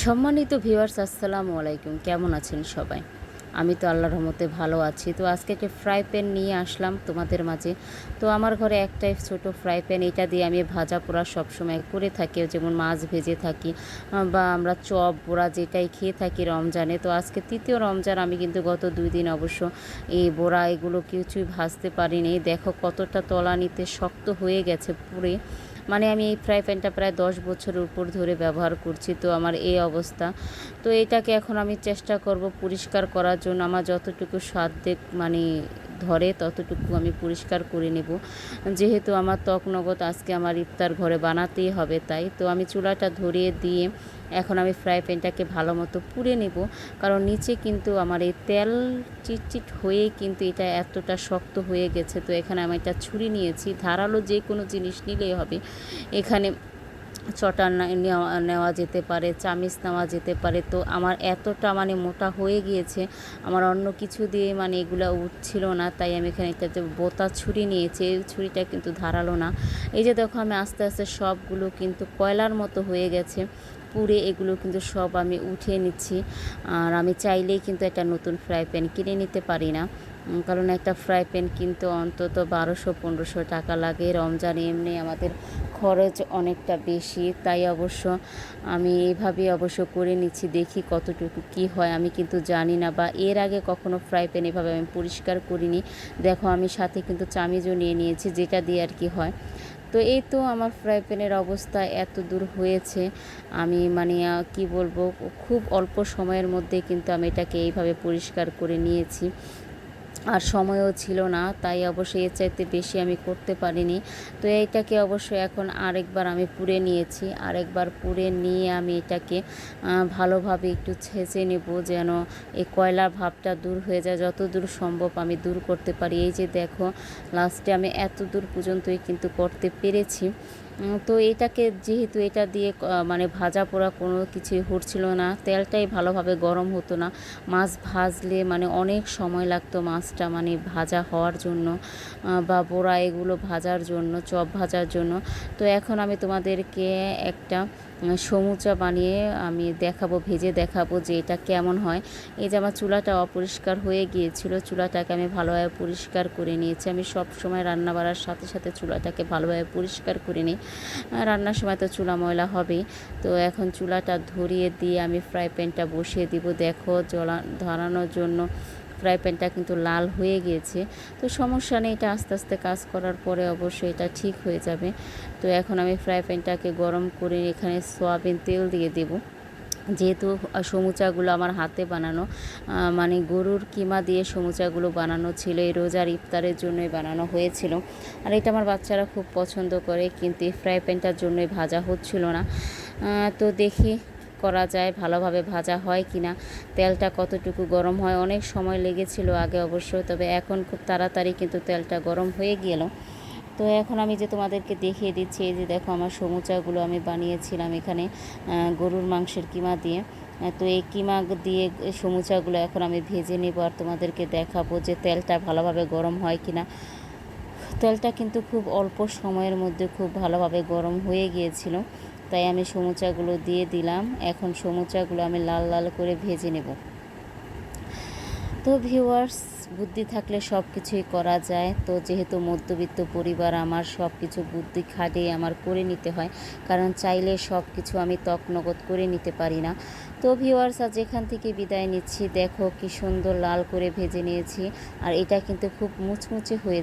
সম্মানিত ভিউয়ার্স, আসসালামু আলাইকুম। কেমন আছেন সবাই? আমি তো আল্লাহর রহমতে ভালো আছি। তো আজকে একটা ফ্রাই প্যান নিয়ে আসলাম তোমাদের মাঝে। তো আমার ঘরে একটাই ছোট ফ্রাই প্যান, এটা দিয়ে আমি ভাজা পোড়া সবসময় করে থাকি। যেমন মাছ ভেজে থাকি বা আমরা চপ, পোড়া যেটাই খেয়ে থাকি রমজানে। তো আজকে তৃতীয় রমজান, আমি কিন্তু গত দুই দিন অবশ্য এই বোড়া এগুলো কিছুই ভাজতে পারিনি। দেখো কতটা তলানিতে শক্ত হয়ে গেছে পুরে মানে আমি এই ফ্রাই প্যানটা প্রায় দশ বছরের উপর ধরে ব্যবহার করছি, তো আমার এই অবস্থা। তো এটাকে এখন আমি চেষ্টা করব পরিষ্কার করার জন্য, আমার যতটুকু সাধ্যে মানে ধরে ততটুকু আমি পরিষ্কার করে নেব। যেহেতু আমার ত্বক নগদ, আজকে আমার ইফতার ঘরে বানাতেই হবে তাই। তো আমি চুলাটা ধরিয়ে দিয়ে এখন আমি ফ্রাই প্যানটাকে ভালো মতো পুড়ে নেব। কারণ নিচে কিন্তু আমার এই তেল চিটচিট হয়ে কিন্তু এটা এতটা শক্ত হয়ে গেছে। তো এখানে আমি এটা ছুরি নিয়েছি। ধারালো যে কোনো জিনিস নিলেই হবে। এখানে চটা নেওয়া যেতে পারে, চামিচ নেওয়া যেতে পারে। তো আমার এতটা মানে মোটা হয়ে গিয়েছে, আমার অন্য কিছু দিয়ে মানে এগুলো উঠছিল না, তাই আমি এখানে একটা বোতা ছুরি নিয়েছি, এই ছুরিটা কিন্তু ধারালো না। এই যে দেখো আমি আস্তে আস্তে সবগুলো কিন্তু কয়লার মতো হয়ে গেছে, পুড়ে এগুলো কিন্তু সব আমি উঠিয়ে নিচ্ছি। আর আমি চাইলেই কিন্তু একটা নতুন ফ্রাই প্যান কিনে নিতে পারি না। কারণ একটা ফ্রাই প্যান কিনতে অন্তত বারোশো, পনেরোশো টাকা লাগে। রমজানে এমনি আমাদের খরচ অনেকটা বেশি, তাই অবশ্য আমি এইভাবেই অবশ্য করে নিচ্ছি, দেখি কতটুকু কি হয়। আমি কিন্তু জানি না বা এর আগে কখনো ফ্রাই প্যান এভাবে আমি পরিষ্কার করিনি। দেখো, আমি সাথে কিন্তু চামিজও নিয়ে নিয়েছি, যেটা দিয়ে আর কি হয়। তো এই তো আমার ফ্রাই প্যানের অবস্থা এত দূর হয়েছে। আমি মানে কি বলব, খুব অল্প সময়ের মধ্যে কিন্তু আমি এটাকে এইভাবে পরিষ্কার করে নিয়েছি। আর সময়ও ছিল না, তাই অবশ্যই এর চাইতে বেশি আমি করতে পারিনি। তো এইটাকে অবশ্যই এখন আরেকবার আমি পুড়ে নিয়েছি, আরেকবার পুড়ে নিয়ে আমি এটাকে ভালোভাবে একটু ছেঁচে নেব যেন এই কয়লার ভাবটা দূর হয়ে যায় যত দূর সম্ভব আমি দূর করতে পারি। এই যে দেখো লাস্টে আমি এত দূর পর্যন্তই কিন্তু করতে পেরেছি। তো এটাকে যেহেতু এটা দিয়ে মানে ভাজা পোড়া কোনো কিছুই হচ্ছিল না, তেলটাই ভালোভাবে গরম হতো না। মাছ ভাজলে মানে অনেক সময় লাগতো মাছটা মানে ভাজা হওয়ার জন্য বা বোড়া এগুলো ভাজার জন্য, চপ ভাজার জন্য। তো এখন আমি তোমাদেরকে একটা সমুচা বানিয়ে আমি দেখাবো, ভেজে দেখাবো যে এটা কেমন হয়। এই যে আমার চুলাটা অপরিষ্কার হয়ে গিয়েছিল, চুলাটাকে আমি ভালোভাবে পরিষ্কার করে নিয়েছি। আমি সব সময় রান্না বাড়ার সাথে সাথে চুলাটাকে ভালোভাবে পরিষ্কার করে নিই। রান্নার সময় তো চুলা ময়লা হবেই। তো এখন চুলাটা ধরিয়ে দিয়ে আমি ফ্রাই প্যানটা বসিয়ে দিব। দেখো জলা ধরানোর জন্য ফ্রাই প্যানটা কিন্তু লাল হয়ে গিয়েছে। তো সমস্যা নেই, এটা আস্তে আস্তে কাজ করার পরে অবশ্যই এটা ঠিক হয়ে যাবে। তো এখন আমি ফ্রাই প্যানটাকে গরম করে এখানে সয়াবিন তেল দিয়ে দেবো। যেহেতু সমুচাগুলো আমার হাতে বানানো মানে গরুর কিমা দিয়ে সমুচাগুলো বানানো ছিল, এই রোজার ইফতারের জন্যই বানানো হয়েছিল। আর এটা আমার বাচ্চারা খুব পছন্দ করে, কিন্তু এই ফ্রাই প্যানটার জন্যই ভাজা হচ্ছিল না। তো দেখি করা যায়, ভালোভাবে ভাজা হয় কি না তেলটা কতটুকু গরম হয়, অনেক সময় লেগেছিল আগে অবশ্য, তবে এখন খুব তাড়াতাড়ি কিন্তু তেলটা গরম হয়ে গেল। তো এখন আমি যে তোমাদেরকে দেখিয়ে দিচ্ছি, এই যে দেখো আমার সমুচাগুলো আমি বানিয়েছিলাম এখানে গরুর মাংসের কিমা দিয়ে। তো এই কিমা দিয়ে সমুচাগুলো এখন আমি ভেজে নেব আর তোমাদেরকে দেখাবো যে তেলটা ভালোভাবে গরম হয় কি না তেলটা কিন্তু খুব অল্প সময়ের মধ্যে খুব ভালোভাবে গরম হয়ে গিয়েছিল। তাই আমি সমুচাগুলো দিয়ে দিলাম। এখন সমুচাগুলো আমি লাল লাল করে ভেজে নেব। তো ভিউয়ার্স বুদ্ধি থাকলে সব কিছুই করা যায়। তো যেহেতু মধ্যবিত্ত পরিবার, আমার সব কিছু বুদ্ধি খাটিয়ে আমার করে নিতে হয়। কারণ চাইলে সব কিছু আমি তকনগদ করে নিতে পারি না। তো ভিউয়ার্স আজ যেখান থেকে বিদায় নিচ্ছি। দেখো কি সুন্দর লাল করে ভেজে নিয়েছি। আর এটা কিন্তু খুব মুচমুচে হয়ে